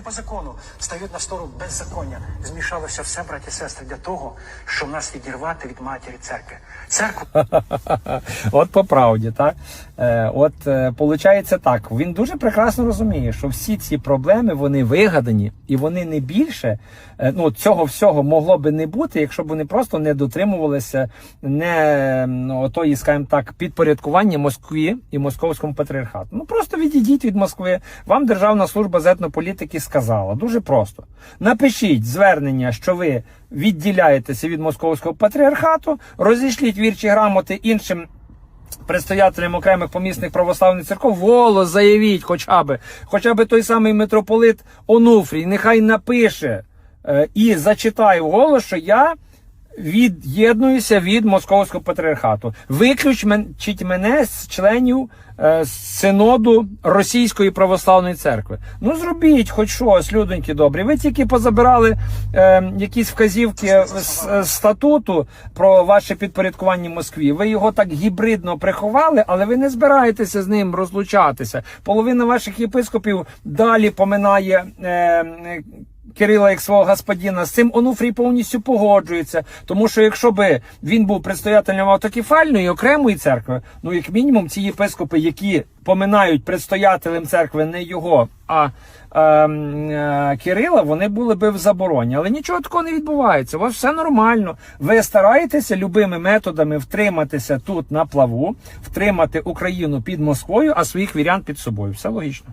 по закону стають на сторону беззаконня. Змішалося все, браті і сестри, для того, щоб нас відірвати від матері церкви. Церкву От по правді, так? Е, от е, получається так. Він дуже прекрасно розуміє, що всі ці проблеми вони вигадані і вони не більше. е, ну, цього всього могло би не бути, якщо б вони просто не дотримувалися не ну, отої, скажімо так, підпорядкування Москві і московському патріархату. Ну просто відійдіть від Москви. Вам Державна служба з етнополітики сказала дуже просто. Напишіть звернення, що ви відділяєтеся від московського патріархату, розійшліть вірчі грамоти іншим предстоятелям окремих помісних православних церков волос заявіть, хоча б, хоча б той самий митрополит Онуфрій, нехай напише е, і зачитає голос, що я від'єднуюся від московського патріархату. Виключіть мене з членів е, синоду Російської православної церкви. Ну зробіть хоч щось, людоньки добрі. Ви тільки позабирали е, якісь вказівки з статуту про ваше підпорядкування Москві. Ви його так гібридно приховали, але ви не збираєтеся з ним розлучатися. Половина ваших єпископів далі поминає. Е, Кирила як свого господина, з цим Онуфрій повністю погоджується. Тому що якщо би він був предстоятелем автокефальної окремої церкви, ну як мінімум ці єпископи, які поминають предстоятелем церкви не його, а е, е, Кирила, вони були би в забороні. Але нічого такого не відбувається. У вас все нормально. Ви стараєтеся любими методами втриматися тут на плаву, втримати Україну під Москвою, а своїх вірян під собою. Все логічно.